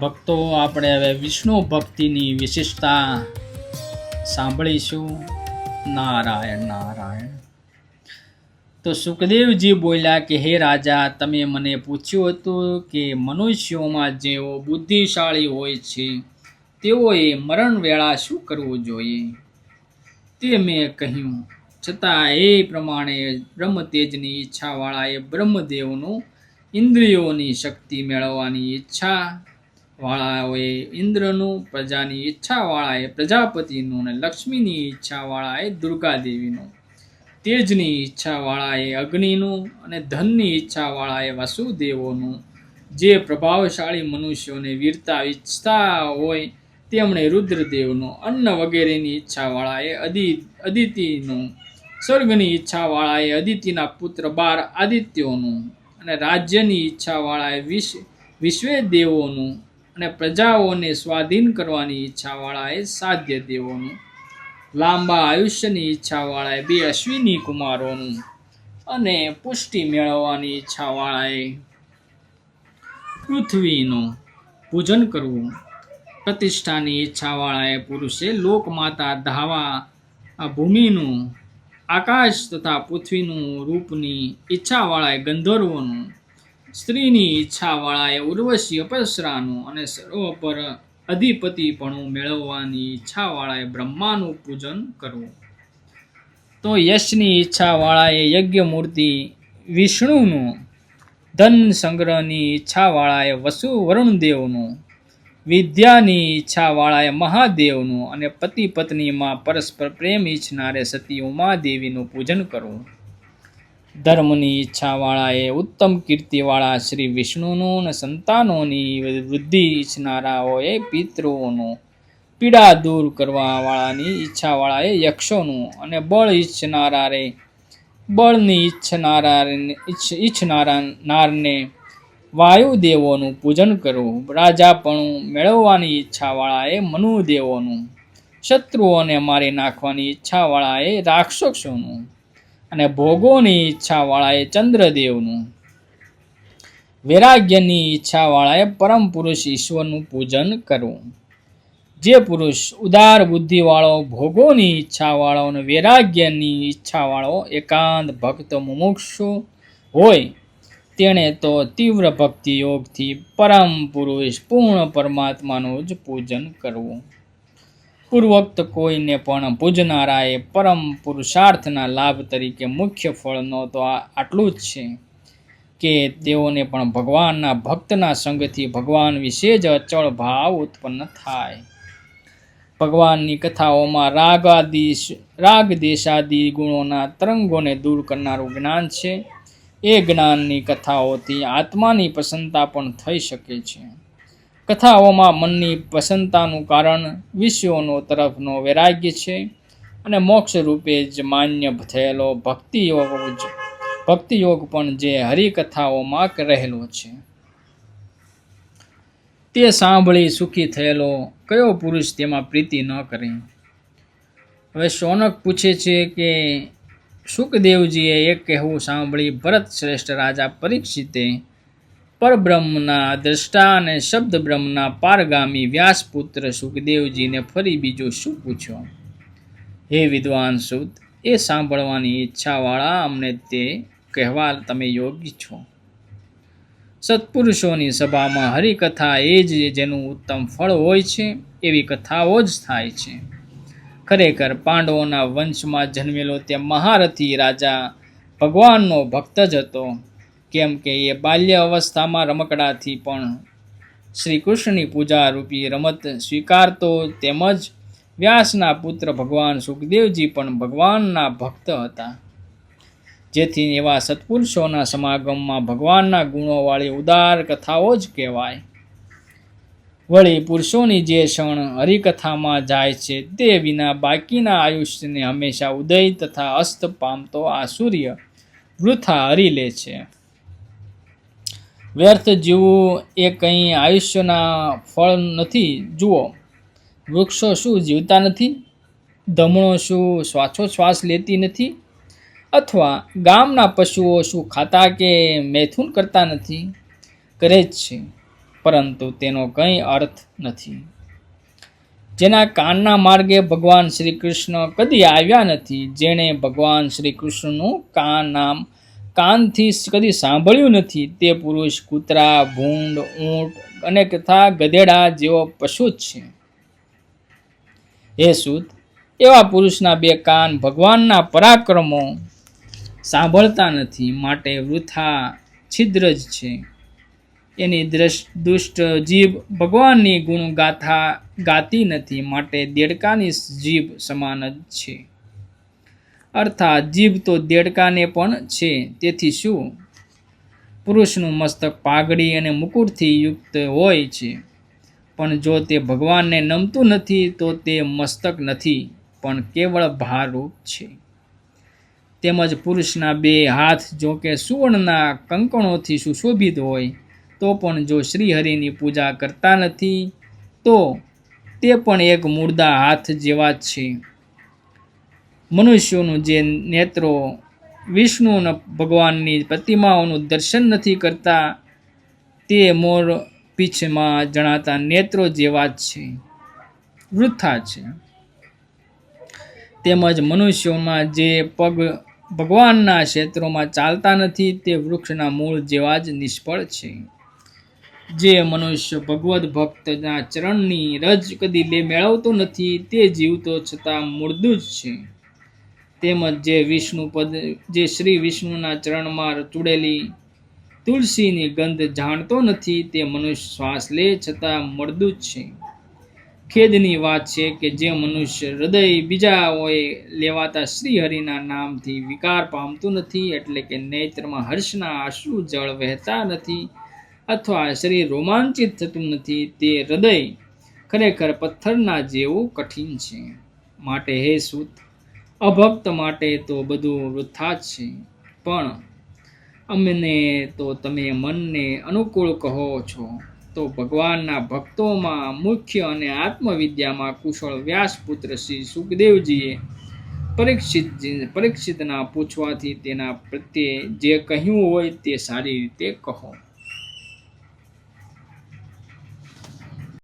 ભક્તો, આપણે હવે વિષ્ણુ ભક્તિની વિશેષતા સાંભળીશું. નારાયણ નારાયણ. તો સુખદેવજી બોલ્યા કે, હે રાજા, તમે મને પૂછ્યું હતું કે મનુષ્યોમાં જેઓ બુદ્ધિશાળી હોય છે, તેઓએ મરણ વેળા શું કરવું જોઈએ? તે મેં કહ્યું, છતાં એ પ્રમાણે બ્રહ્મતેજની ઈચ્છાવાળાએ બ્રહ્મદેવનું ઇન્દ્રિયોની શક્તિ મેળવવાની ઈચ્છા વાળાઓએ ઇન્દ્રનું, પ્રજાની ઈચ્છાવાળાએ પ્રજાપતિનું અને લક્ષ્મીની ઈચ્છાવાળાએ દુર્ગાદેવીનું. તેજની ઈચ્છાવાળાએ અગ્નિનું અને ધનની ઈચ્છાવાળાએ વાસુદેવોનું. જે પ્રભાવશાળી મનુષ્યોને વીરતા ઈચ્છતા હોય, તેમણે રુદ્રદેવનું, અન્ન વગેરેની ઈચ્છાવાળાએ અદિ, અદિતિનું. સ્વર્ગની ઈચ્છાવાળાએ અદિતિના પુત્ર બાર આદિત્યોનું અને રાજ્યની ઈચ્છાવાળાએ વિશ્વ વિશ્વે દેવોનું અને પ્રજાઓને સ્વાધીન કરવાની ઈચ્છાવાળાએ સાધ્ય દેવોનું, લાંબા આયુષ્યની ઈચ્છાવાળાએ બે અશ્વિની કુમારોનું અને પુષ્ટિ મેળવવાની ઈચ્છાવાળાએ પૃથ્વીનું પૂજન કરવું. પ્રતિષ્ઠાની ઈચ્છાવાળાએ પુરુષે લોકમાતા ધાવા આ ભૂમિનું આકાશ તથા પૃથ્વીનું રૂપની ઈચ્છાવાળાએ ગંધર્વોનું સ્ત્રીની ઈચ્છાવાળાએ ઉર્વશી અપસરાનું અને સર્વ પર અધિપતિપણું મેળવવાની ઈચ્છાવાળાએ બ્રહ્માનું પૂજન કરવું. તો યશની ઈચ્છાવાળાએ યજ્ઞ મૂર્તિ વિષ્ણુનું, ધન સંગ્રહની ઈચ્છાવાળાએ વસુ વરુણદેવનું વિદ્યાની ઈચ્છાવાળાએ મહાદેવનું અને પતિ પત્નીમાં પરસ્પર પ્રેમ ઈચ્છનારે સતી ઉમાદેવીનું પૂજન કરવું. ધર્મની ઈચ્છાવાળાએ ઉત્તમ કીર્તિવાળા શ્રી વિષ્ણુનું અને સંતાનોની વૃદ્ધિ ઈચ્છનારાઓએ પિતૃઓનું પીડા દૂર કરવાવાળાની ઈચ્છાવાળાએ યક્ષોનું અને બળ ઈચ્છનારાએ બળની ઈચ્છનારા ઈચ્છનારા નારને વાયુદેવોનું પૂજન કરવું, રાજાપણું મેળવવાની ઈચ્છાવાળાએ મનુદેવોનું, શત્રુઓને મારી નાખવાની ઈચ્છાવાળાએ રાક્ષસોનું અને ભોગોની ઈચ્છાવાળાએ ચંદ્રદેવનું. વૈરાગ્યની ઈચ્છાવાળાએ પરમ પુરુષ ઈશ્વરનું પૂજન કરવું. જે પુરુષ ઉદાર બુદ્ધિવાળો, ભોગોની ઈચ્છાવાળો અને વૈરાગ્યની ઈચ્છાવાળો એકાંત ભક્ત મુમુક્ષુ હોય, તેણે તો તીવ્ર ભક્તિ યોગથી પરમ પુરુષ પૂર્ણ પરમાત્માનું જ પૂજન કરવું. પૂર્વોક્ત કોઈને પણ પૂજનારાએ પરમ પુરુષાર્થના લાભ તરીકે મુખ્ય ફળનો તો આટલું જ છે કે તેઓને પણ ભગવાનના ભક્તના સંગથી ભગવાન વિશે જ અચળ ભાવ ઉત્પન્ન થાય. ભગવાનની કથાઓમાં રાગ રાગ દેશાદી ગુણોના તરંગોને દૂર કરનારું જ્ઞાન છે. એ જ્ઞાનની કથાઓથી આત્માની પ્રસન્નતા પણ થઈ શકે છે. કથાઓમાં મનની પ્રસન્નતાનું કારણ વિષયોનો તરફનો વૈરાગ્ય છે અને મોક્ષ રૂપે જ માન્ય થયેલો ભક્તિ યોગ જ ભક્તિ યોગ પણ જે હરિકથાઓમાં રહેલો છે. તે સાંભળી સુખી થયેલો કયો પુરુષ તેમાં પ્રીતિ ન કરે? હવે શૌનક પૂછે છે કે સુખદેવજીએ એક કહેવું સાંભળી ભરત શ્રેષ્ઠ રાજા પરીક્ષિતે પરબ્રહ્મના દ્રષ્ટા અને શબ્દ બ્રહ્મના પારગામી વ્યાસપુત્ર સુખદેવજીને ફરી બીજું શું પૂછ્યો? હે વિદ્વાન સુદ એ સાંભળવાની ઈચ્છાવાળા અમને તે કહેવા તમે યોગ્ય છો. સત્પુરુષોની સભામાં હરિકથા એ જ જેનું ઉત્તમ ફળ હોય છે, એવી કથાઓ જ થાય છે. ખરેખર પાંડવોના વંશમાં જન્મેલો તે મહારથી રાજા ભગવાનનો ભક્ત જ હતો. કેમ કે એ બાલ્ય અવસ્થામાં રમકડાથી પણ શ્રી કૃષ્ણની પૂજા રૂપી રમત સ્વીકારતો તેમજ વ્યાસના પુત્ર ભગવાન સુખદેવજી પણ ભગવાનના ભક્ત હતા. જેથી એવા સત્પુરુષોના સમાગમમાં ભગવાનના ગુણોવાળી ઉદાર કથાઓ જ કહેવાય. વળી પુરુષોની જે ક્ષણ હરિકથામાં જાય છે તે વિના બાકીના આયુષ્યને હંમેશા ઉદય તથા અસ્ત પામતો આ સૂર્ય વૃથા હરી લે છે. વ્યર્થ જીવવું એ કંઈ આયુષ્યના ફળ નથી? જુઓ, વૃક્ષો શું જીવતા નથી? ધમણો શું શ્વાસોશ્વાસ લેતી નથી? અથવા ગામના પશુઓ શું ખાતા કે મૈથુન કરતા નથી? કરે જ છે, પરંતુ તેનો કંઈ અર્થ નથી. જેના કાનના માર્ગે ભગવાન શ્રી કૃષ્ણ કદી આવ્યા નથી, જેણે ભગવાન શ્રી કૃષ્ણનું કાન નામ કાનથી કદી સાંભળ્યું નથી. તે પુરુષ કૂતરા, ભૂંડ, ઊંટ અને તથા ગધેડા જેવો પશુ જ છે. હે સુત એવા પુરુષના બે કાન ભગવાનના પરાક્રમો સાંભળતા નથી. માટે વૃથા છિદ્ર જ છે. એની દ્રશ દુષ્ટ જીભ ભગવાનની ગુણગાથા ગાતી નથી. માટે દેડકાની જીભ સમાન જ છે. અર્થાત જીભ તો દેડકાને પણ છે. તેથી શું? પુરુષનું મસ્તક પાઘડી અને મુકુટથી યુક્ત હોય છે. પણ જો તે ભગવાનને નમતું નથી, તો તે મસ્તક નથી, પણ કેવળ ભારરૂપ છે. તેમજ પુરુષના બે હાથ જો કે સુવર્ણના કંકણોથી સુશોભિત હોય, તો પણ જો શ્રીહરિની પૂજા કરતા નથી, તો તે પણ એક મૂર્દા હાથ જેવા જ છે. મનુષ્યોનું જે નેત્રો, વિષ્ણુ અને ભગવાનની પ્રતિમાઓનું દર્શન નથી કરતા, તે મોર પીછમાં જણાતા નેત્રો જેવા જ છે. વૃથા છે. તેમજ મનુષ્યોમાં જે પગ ભગવાનના ક્ષેત્રોમાં ચાલતા નથી, તે વૃક્ષના મૂળ જેવા જ નિષ્ફળ છે. જે મનુષ્ય ભગવદ ભક્તના ચરણની રજ કદી લે મેળવતો નથી, તે જીવતો છતાં મૂળદું જ છે. તેમજ જે વિષ્ણુ પદ, જે શ્રી વિષ્ણુના ચરણમાં ચૂડેલી તુલસીની ગંધ જાણતો નથી, તે મનુષ્ય શ્વાસ લે છતાં મર્દુ જ છે. ખેદની વાત છે કે જે મનુષ્ય હૃદય બીજાઓએ લેવાતા શ્રીહરિના નામથી વિકાર પામતું નથી, એટલે કે નેત્રમાં હર્ષના આંસુ જળ વહેતા નથી અથવા શરીર રોમાંચિત થતું નથી, તે હૃદય ખરેખર પથ્થરના જેવું કઠિન છે. માટે હે સૂત અભક્ત માટે તો બધું વૃથા જ છે. પણ અમને તો તમે મનને અનુકૂળ કહો છો, તો ભગવાનના ભક્તોમાં મુખ્ય અને આત્મવિદ્યામાં કુશળ વ્યાસપુત્ર શ્રી સુખદેવજીએ પરીક્ષિત પરીક્ષિતના પૂછવાથી તેના પ્રત્યે જે કહ્યું હોય તે સારી રીતે કહો.